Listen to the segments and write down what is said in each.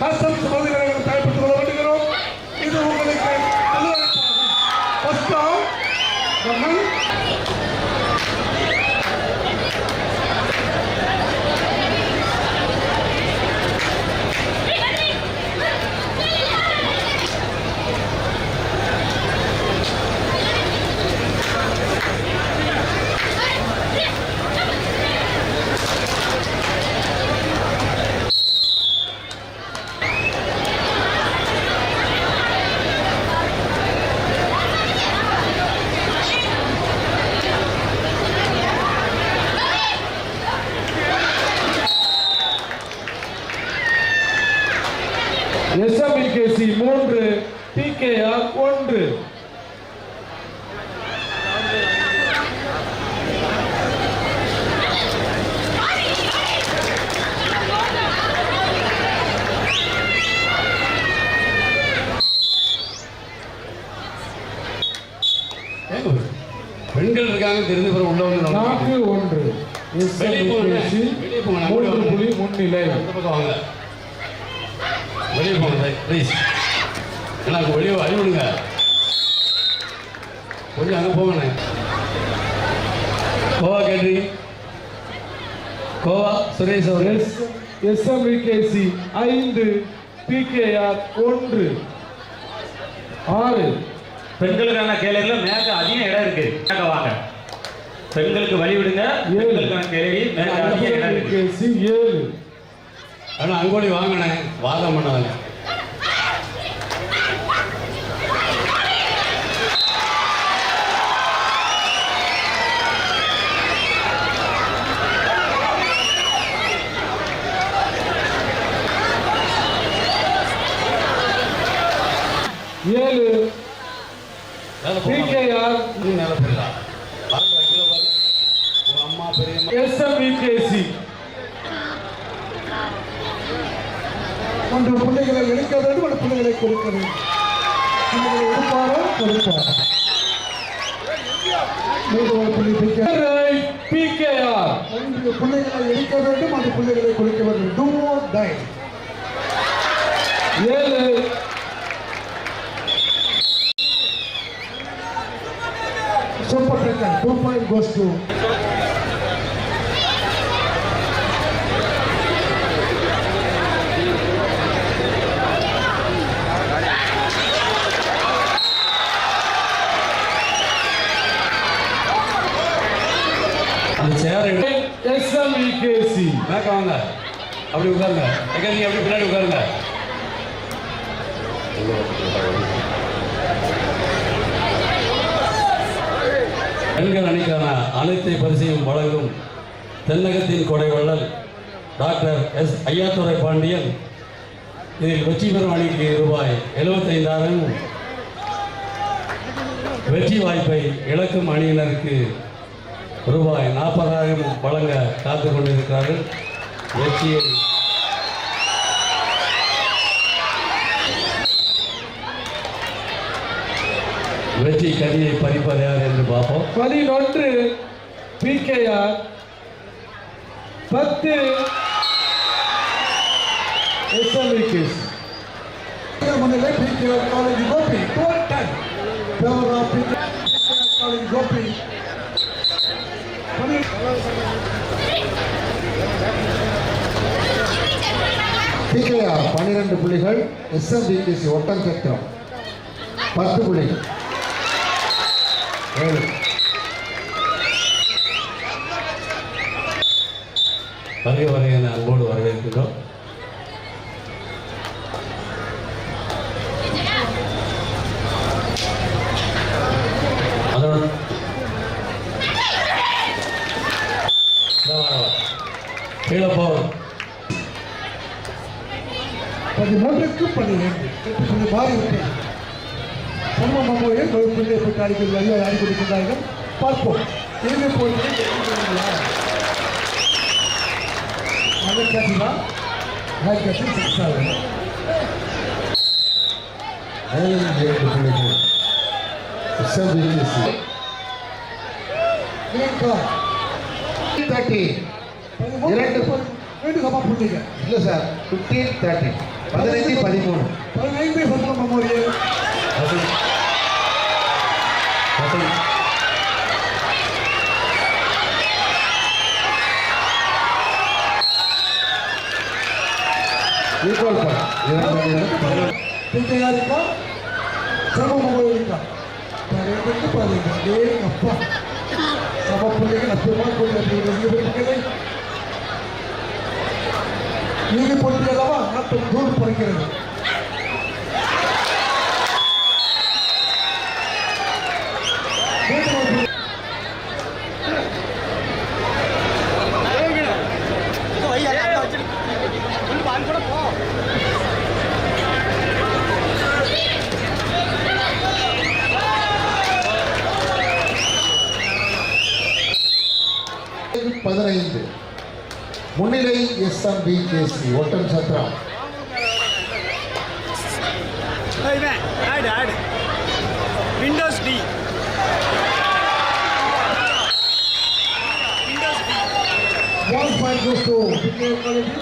Customs மதுரைகளும் பயன்படுத்திக் கொள்ள வேண்டுகிறோம். இது உங்களுக்கு ஃபர்ஸ்ட் எஸ்எம்இகேசி மூன்று பிகேஆர் ஒன்று ஏங்க, பெண்கள் இருக்காங்க தெரிஞ்ச பிறகு உள்ள வந்து நான்கு ஒன்று. மூன்று புள்ளி முன்னிலை. வெளியே போங்க ப்ளீஸ் எனக்கு வெளியே அறிவிடுங்க கொஞ்சம் அங்கே போங்கண்ணே. கோவா கேட்ரி கோவா சுரேஷ் அவர்கள். எஸ்எம்இகேசி ஐந்து பிகேஆர் ஒன்று. ஆறு. பெண்களுக்கான கேள்விகள்ல மேற்க அதிக இடம் இருக்கு. மேற்க வாங்க. பெண்களுக்கு வழி விடுங்க. பெண்களுக்கான கேள்வி மேற்க அதிக இடம் இருக்கு. ஏழு. ஆனால் அங்கோடி வாங்கினே வாதம் பண்ணாங்க ஏழு. பிகேஆர் அம்மா பெரியம்மா. ஒன்று பிள்ளைகளை எடுக்க வேண்டும் ஒரு பிள்ளைகளை கொடுக்க வேண்டும். பிள்ளைகளை எடுப்பாரோ கொடுப்பாரோ பிள்ளைகளை எடுக்க வேண்டும் அந்த பிள்ளைகளை கொடுக்க வேண்டும். டூ டை ஏழு அந்த சேர் எடு எஸ்எம்இகேசி வாங்க. அப்படி உட்காருங்க. எங்க நீங்க அப்படி பின்னாடி உட்காருங்க. பெண்கள் அணிக்கான அனைத்து பரிசையும் வழங்கும் தென்னகத்தின் கொடைவள்ளல் டாக்டர் எஸ் ஐயாத்துறை பாண்டியன். இதில் வெற்றி பெறும் அணிக்கு ரூபாய் எழுபத்தைந்தாயிரம். வெற்றி வாய்ப்பை இழக்கும் அணியினருக்கு ரூபாய் நாற்பதாயிரம் வழங்க காத்து கொண்டிருக்கிறார்கள். வெற்றியை வெற்றி கனியை பறிப்பது யார் என்று பார்ப்போம். பதினொன்று பிகேஆர் பத்து எஸ்எம்இகேசி முன்னிலை PKR college Gobi ten favour of PKR college Gobi. PKR பன்னிரண்டு புள்ளிகள் எஸ்எம்பிடிசி ஒட்டன்சத்திரம் பத்து புள்ளிகள் வருக வருக என அன்போடு வரவேற்கிறோம். அதோட இதோ வர, வர. கீழே பதிமூன்றுக்கு மாறி நம்ம மம்மோயை பிள்ளை போட்டு அடிக்கிறது ஐயா அடி கொடுக்கின்றார்கள் பார்ப்போம். இறுதி போட்டியை ஜெயிக்கிறார்களா? அதை கட்டிதான் அதை கட்டி சிக்ஸ் ஆகும் இல்லை சார் ஃபிஃப்டீன் தேர்ட்டி பதினைஞ்சு பதிமூணு. பதினைந்து அணிகளும் பிள்ளையா இருக்கா சம மெமோரியல் இருக்கா பதினைந்து பதினைந்து ஏ அப்பா சம புள்ளிகள் அற்புதமா புள்ளி நீதி போட்டி அல்லவா நாட்டம் தூள் பறிக்கிறது மீண்டும் ஒரு புள்ளி. பதினைந்து முன்னிலை எஸ்எம்பிகேசி ஒட்டம் சத்திரம் ஆடு ஆடு Windows T Windows T One point goes to Pickle Quality.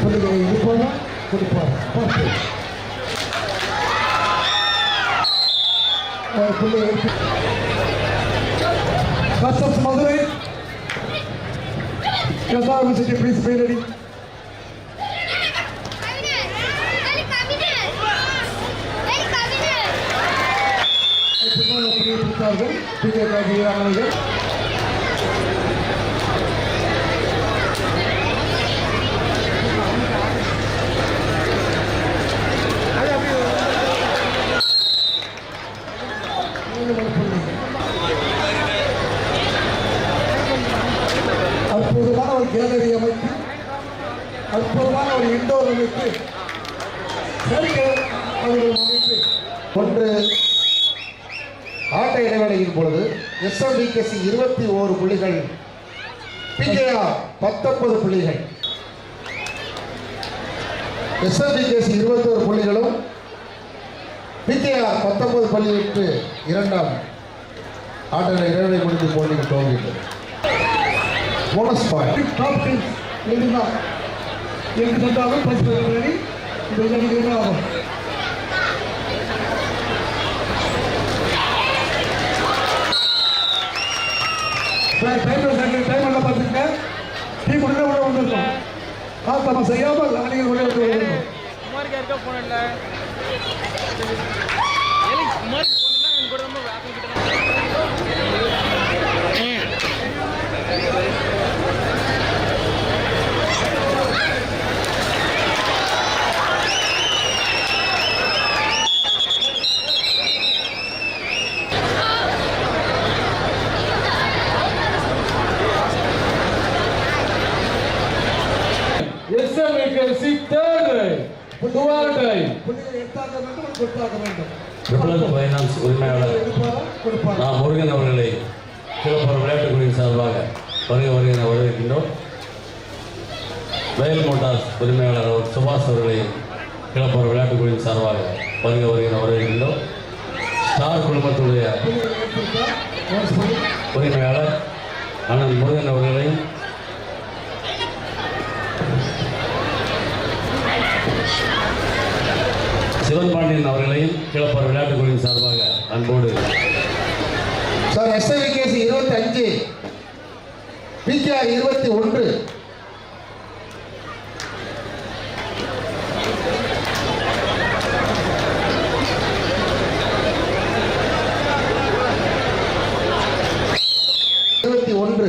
புள்ளிகளை இருப்பாரா கொடுப்பாரா பார்த்து ஒரு புள்ளி Akıllı erkek. Başlasın hazırlayın. Ceza vuruşu polis beyleri. Hepinize iyi günler. Bir tekrar iyi günler. அற்புதமான ஒரு கேலரி அமைத்து அற்புதமான ஒரு இண்டோர் அமைத்து அவர்கள் அமைத்து ஒன்று ஆட்ட இடைவேளையின் பொழுது எஸ்எம்பிகேசி இருபத்தி ஓரு புள்ளிகள் பிகேஆர் பத்தொன்பது புள்ளிகள். எஸ்எம்பிகேசி இருபத்தோரு புள்ளிகளும் பிகேஆர் பத்தொன்பது புள்ளியிட்டு இரண்டாம் ஆட்ட இடைவெளி முடிந்து போட்டிகள் துவங்கிட்டது போனஸ் பாயிண்ட் டாப் டீம்ஸ் இதுதான் எங்கு சென்றாலும் பரிசு ரெடி இந்த விளையாட்டு என்ன ஆகும். டைம் டைம் எல்லாம் பார்த்துங்க டீம் உள்ள உள்ள வந்துருக்கோம் காத்தமா செய்யாமல் அணிகள் உள்ள வந்து வந்துருக்கோம் குமாருக்கு யாருக்கா போன இல்ல குமாருக்கு போனா என் கூட ரொம்ப வேகம் கிட்ட எஸ்எம்பிகேசி தேர்ட் துவார் டைம் புள்ளிகளை எடுத்தாக வேண்டும் கொடுத்தாக வேண்டும் ட்ரிபிள் ஃபைனான்ஸ் உரிமையாளர் எடுப்பாரா கொடுப்பாரா நான் முருகன் அவர்களை சிவப்புற விளையாட்டுக் குழுவின் சார்பாக வருக வருகை என வரவேற்கின்றோம் வயல் மோட்டார்ஸ் உரிமையாளர் அவர் சுபாஷ் அவர்களையும் கிளப்புற விளையாட்டுக் குழுவின் சார்பாக வருக வருகை என வரவேற்கின்றோம் ஸ்டார் குழுமத்துடைய உரிமையாளர் அண்ணன் முருகன் அவர்களையும் சிவன் பாண்டியன் அவர்களையும் கிளப்பர் விளையாட்டுக் குழுவின் சார்பாக அன்போடு சார் எஸ்ஐவிகேசி இருபத்தி அஞ்சு. பிகேஆர் இருபத்தி ஒன்று இருபத்தி ஒன்று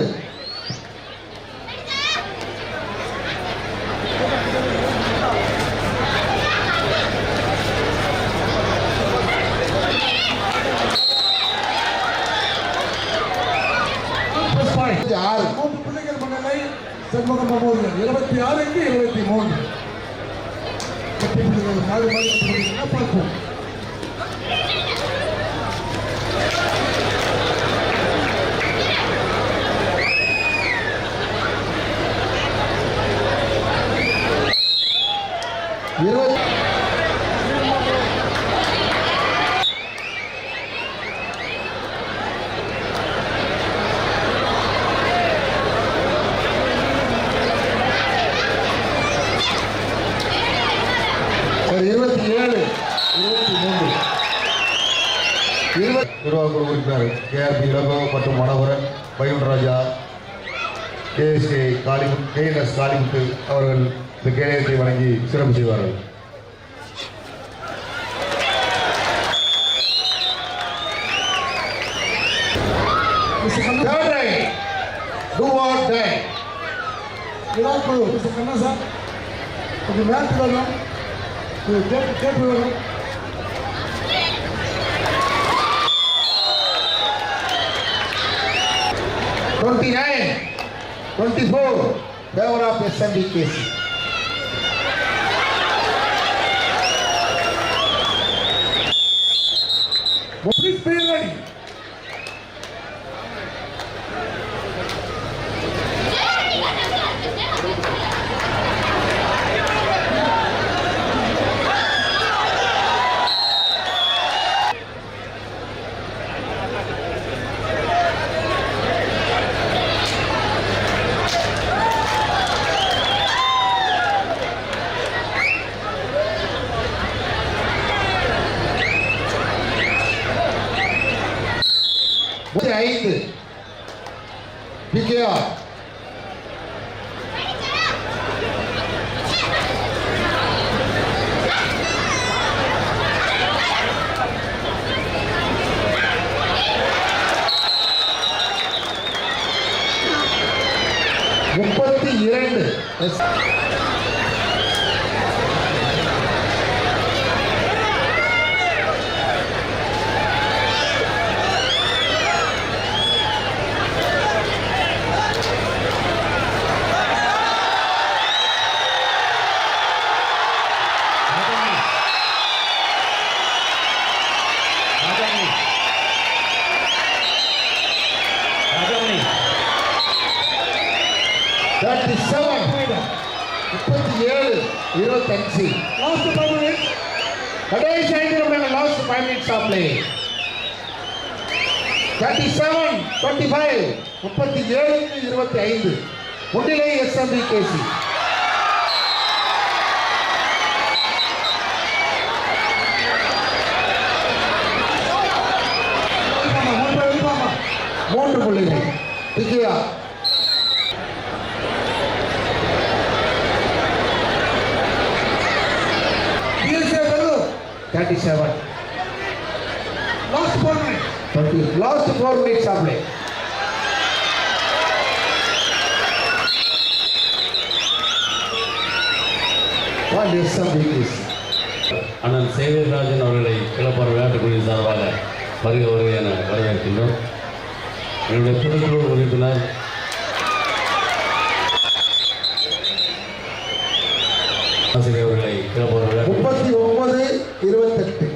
ப்ளஸ் பாயிண்ட் ஆறு மூன்று பிள்ளைகள் மன்னலை செண்பகம் மெமோரியல் இருபத்தி ஆறுக்கு இருபத்தி மூன்று. பார்ப்போம். நிர்வாக உறுப்பினர் கேஆர்பி இளங்கோ மற்றும் மனோகரன் பயுன்ராஜா கேஎஸ்கே காளிமுத் கேஎன்எஸ் காளிமுத்து அவர்கள் இந்த கேடயத்தை வழங்கி சிறப்பு செய்வார்கள். குழு மிஸ்டர் கண்ணா சார் கொஞ்சம் வரணும் கேட்டு வரணும் 29, 24, favor of SMB cases. Last play thirty seven twenty five முப்பத்தி ஏழுக்கு இருபத்தி ஐந்து. முன்னிலை எஸ்எம்பி கேசி மூன்று புள்ளிகள். Vijaya thirty seven minutes. Twenty last four minutes of play one SMB KC அண்ணன் சேவியராஜன் அவர்களை கிளப்பார் விளையாட்டுக்குழு சார்பாக வருக வருக என வரவேற்கின்றோம். என்னுடைய பொதுக்குழு உறுப்பினர் ஆசிரியர் அவர்களை கிளப்பார் விளையாட்டு முப்பத்தி ஒன்பது இருபத்தெட்டு.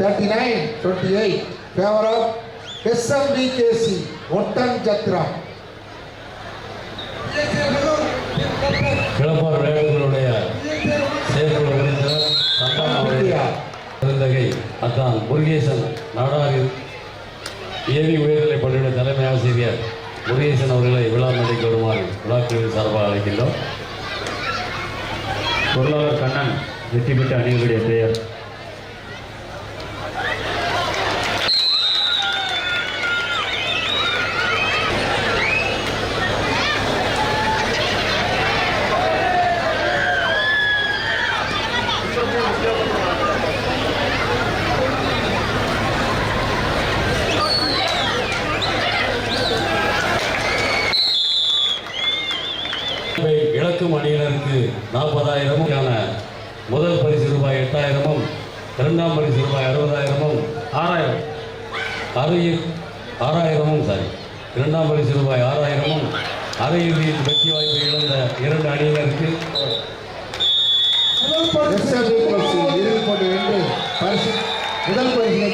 Thirty nine twenty eight favour of SMB KC Vellore. கிளப்பார் விளையாட்டுகளுடைய செயற்குழு உறுப்பினர் சந்தானம் அவர்கள் விஜயா பெருந்தகை அத்தான் முருகேசன் நாடாரில் ஏவி உயர்நிலைப் பள்ளியுடைய தலைமை ஆசிரியர் முருகேசன் அவர்களை விழா மேடைக்கு வருமாறு விழாக்குழுவின் சார்பாக அழைக்கின்றோம் பொருளாளர் கண்ணன் வெற்றி பெற்ற அணிகளுடைய பெயர் இவை இழக்கும் அணியினருக்கு நாற்பதாயிரமும் முதல் பரிசு ரூபாய் எட்டாயிரமும் இரண்டாம் பரிசு ரூபாய் அறுபதாயிரமும் ஆறாயிரம் அரையில் ஆறாயிரமும் சாரி இரண்டாம் பரிசு ரூபாய் ஆறாயிரமும் அரையிறுதியில் வெற்றி வாய்ப்பை இழந்த இரண்டு அணியினருக்கு முதல் வென்று பரிசு பரிசினை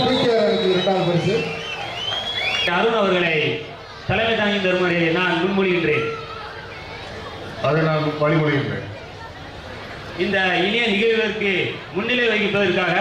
பிகேஆர் அணிக்கு இரண்டாம் பரிசு. அருண் அவர்களை தலைமை தாங்கி தருமாறு நான் முன்மொழிகின்றேன். அதை நான் வழிமொழிகின்றேன் இந்த இனிய நிகழ்விற்கு முன்னிலை வகிப்பதற்காக